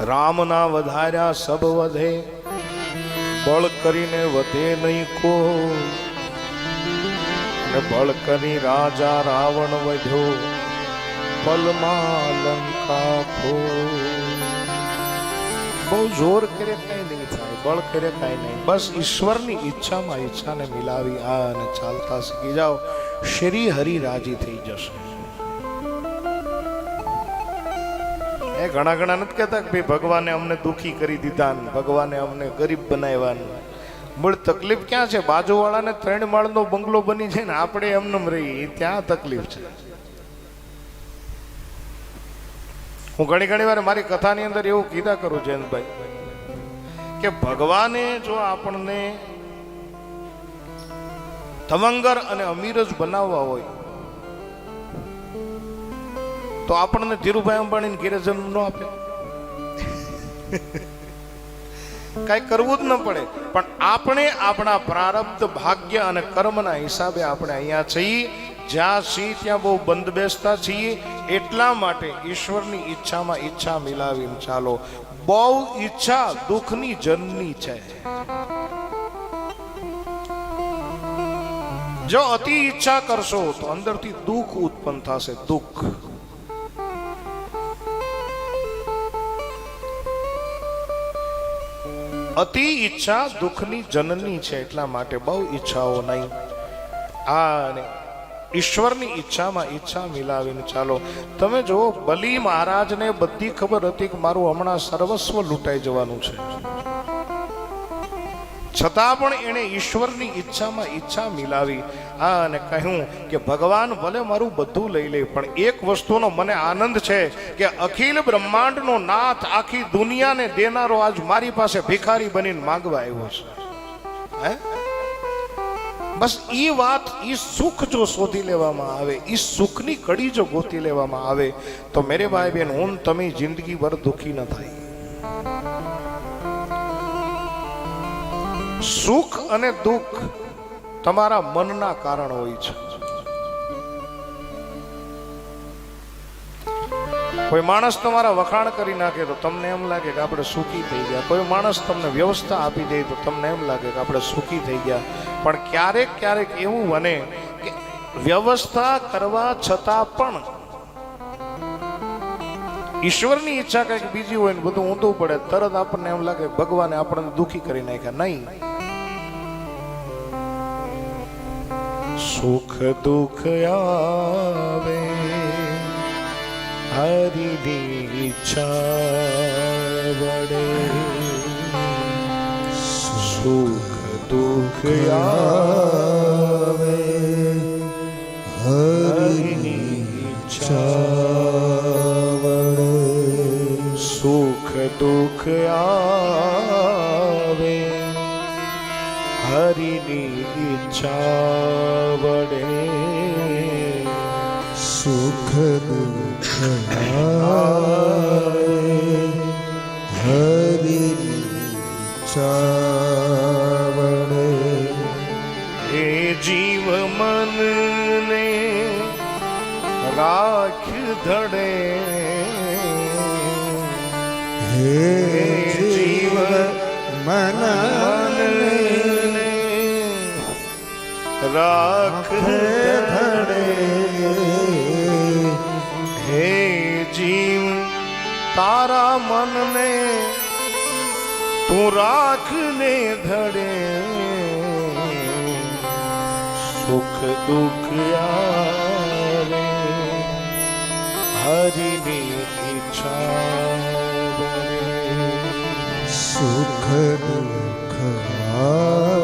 રામના વધાર્યા સબ વધે, બળ કરીને વધે નહીં કો ને બળ કરી રાજા રાવણ વધ્યો, પલમાં લંકા ફો બહુ જોર કરે કઈ નહીં થાય, બળ કરે કઈ નહીં. બસ ઈશ્વરની ઈચ્છામાં ઈચ્છાને મિલાવી આ અને ચાલતા શીખી જાઓ. શ્રી હરિ રાજી થઈ જશે. એ ઘણા ઘણા નથી કહેતા કે ભાઈ ભગવાને અમને દુખી કરી દીધા ને, ભગવાને અમને ગરીબ બનાવ્યા મૂળ તકલીફ ક્યાં છે? બાજુવાળાને ત્રણ માળનો બંગલો બની છે ને, આપણે એમને રહી ત્યાં તકલીફ છે. હું ઘણી ઘણી વાર મારી કથાની અંદર એવું કીધા કરું, જયંતભાઈ, કે ભગવાને જો આપણને તવંગર અને અમીર જ બનાવવા હોય તો આપણને ધીરુભાઈ અંબાણીને ઘેરે જન્મ ન આપે કઈ કરવું જ ન પડે. પણ આપણે આપણા પ્રારબ્ધ ભાગ્ય અને કર્મના હિસાબે આપણે અહીંયા છીએ. જ્યાં છીએ ત્યાં બહુ બંધ બેસતા છીએ. એટલા માટે ઈશ્વરની ઈચ્છામાં ઈચ્છા મિલાવીને ચાલો. બહુ ઈચ્છા દુઃખની જનની છે. જો અતિ ઈચ્છા કરશો તો અંદરથી દુઃખ ઉત્પન્ન થશે. દુઃખ. અતિ ઈચ્છા દુઃખની જનની છે એટલા માટે બહુ ઈચ્છાઓ નહીં. આ ઈશ્વરની ઈચ્છામાં ઈચ્છા મિલાવીને ચાલો, તમે જુઓ, બલી મહારાજને બધી ખબર હતી કે મારું હમણાં સર્વસ્વ લૂંટાઈ જવાનું છે. છતાં પણ એણે ઈશ્વરની ઈચ્છામાં ઈચ્છા મિલાવી. આ અને કહ્યું કે, ભગવાન, ભલે મારું બધું લઈ લે, પણ એક વસ્તુનો મને આનંદ છે કે અખિલ બ્રહ્માંડનો નાથ આખી દુનિયાને દેનારો આજ મારી પાસે ભિખારી બનીને માંગવા આવ્યો છે. હે? બસ એ વાત એ સુખ જો શોધી લેવામાં આવે એ સુખની કડી જો ગોતી લેવામાં આવે, તો મેરે ભાઈ બેન હું તમે જિંદગી ભર દુખી ન થાય સુખ અને દુઃખ તમારા મનના કારણ હોય છે. કોઈ માણસ તમારા વખાણ કરી નાખે તો તમને એમ લાગે કે આપણે સુખી થઈ ગયા. કોઈ માણસ તમને વ્યવસ્થા આપી દે તો તમને એમ લાગે કે આપણે સુખી થઈ ગયા. પણ ક્યારેક ક્યારેક એવું બને કે વ્યવસ્થા કરવા છતાં પણ ઈશ્વરની ઈચ્છા કંઈક બીજી હોય ને બધું ઊંધું પડે, તરત આપણને એમ લાગે કે ભગવાને આપણને દુખી કરી નાખ્યા. નહીં. સુખ દુઃખ આવે હરિની ઈચ્છા વડે. સુખ દુઃખ આવે હરિની ઈચ્છા દુઃખ આવે. હરિની ઈચ્છા વડે સુખ દુઃખ હરિની ચાવડે હે જીવ મનને રાખ ધડે. હે જીવ મન રાખ ધડે હે જીવ તારા મનને તું રાખને ધડે સુખ દુઃખ આવે હરિની ઈચ્છા. સુખ દુઃખ આવે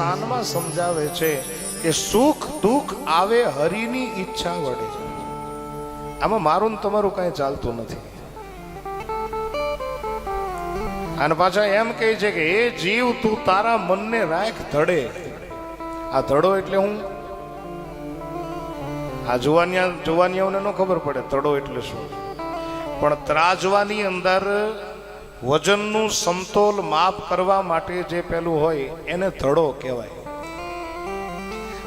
સાનમાં સમજાવે છે કે સુખ દુઃખ આવે હરિની ઈચ્છા વડે. આમાં મારું તમારું કાંઈ ચાલતું નથી. અને પાછા એમ કહે છે કે એ જીવ, તું તારા મનને રાખ ધડે. આ ધડો એટલે હું? આ જુવાનિયા જુવાનિયાઓને ન ખબર પડે ધડો એટલે શું? પણ ત્રાજવાની અંદર વજનનું સમતોલ માપ કરવા માટે જે પેલું હોય, એને ધડો કહેવાય.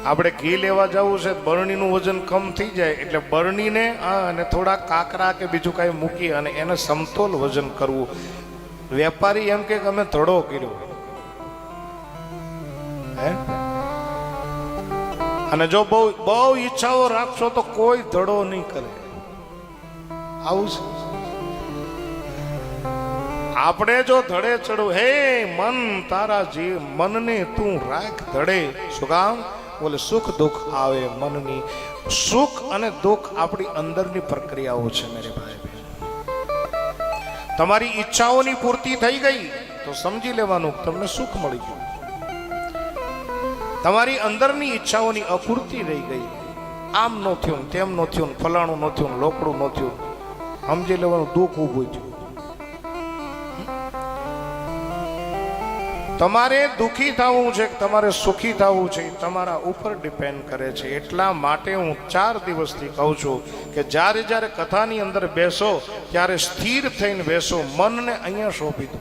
આપણે ઘી લેવા જવું છે, બરણીનું વજન કમ થઈ જાય, એટલે બરણીને અને થોડા કાકરા કે બીજું કાંઈ મૂકી અને એને સમતોલ વજન કરવું. વેપારી એમ કે અમે ધડો કર્યો. હે? અને જો બહુ બહુ ઈચ્છાઓ રાખશો તો કોઈ ધડો નહીં કરે. આવું છે? આપણે જો ધડે ચડવું હે મન, તારા જીવ મનને તું રાખ ધડે. શું કામ? બોલે, સુખ દુઃખ આવે મનની. સુખ અને દુઃખ આપણી અંદરની પ્રક્રિયાઓ છે, મેરે ભાઈ તમારી ઈચ્છાઓની પૂર્તિ થઈ ગઈ, તો સમજી લેવાનું, તમને સુખ મળી ગયું. તમારી અંદરની ઈચ્છાઓની અપૂર્તિ રહી ગઈ. આમ ન થયું, તેમ ન થયું, ફલાણું ન થયું, લોકડું ન થયું. સમજી લેવાનું, દુઃખ ઊભું થયું. તમારે દુઃખી થવું છે કે તમારે સુખી થવું છે તમારા ઉપર ડિપેન્ડ કરે છે. એટલા માટે હું ચાર દિવસથી કહું છું કે જ્યારે જ્યારે કથાની અંદર બેસો, ત્યારે સ્થિર થઈને બેસો, મનને અહીંયા સોંપી દો.